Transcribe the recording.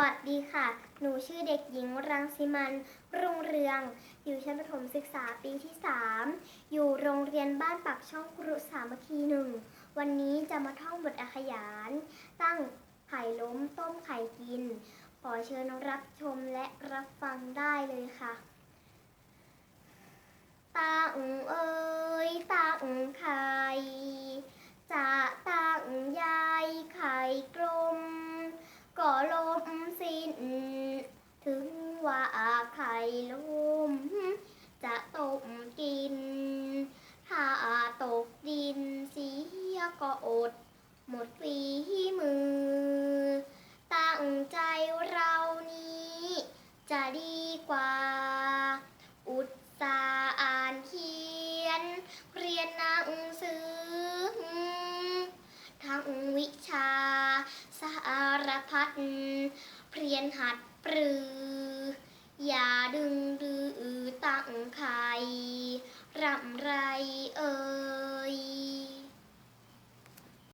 วัสดีค่ะ หนูชื่อเด็กหญิงรังสิมัน รุ่งเรือง อยู่ชั้นประถมศึกษาปีที่ 3 อยู่โรงเรียนบ้านปักช่องครุสามัคคีหนึ่ง วันนี้จะมาท่องบทอาขยาน ตั้งไข่ล้มต้มไข่กิน ขอเชิญรับชมและรับฟังได้เลยค่ะตั้งเอ่ยตั้งไข่ ลุ่ม จะต้มกิน ถ้าตกดินเสียก็อด หมดฝีมือ ตั้งใจเรานี้ จะดีกว่า อุตสาห์อ่านเขียน เรียนหนังสือ ทั้งวิชา สารพัดเพรียนหัดปรือ ใคร ร่ำไรเอ่ย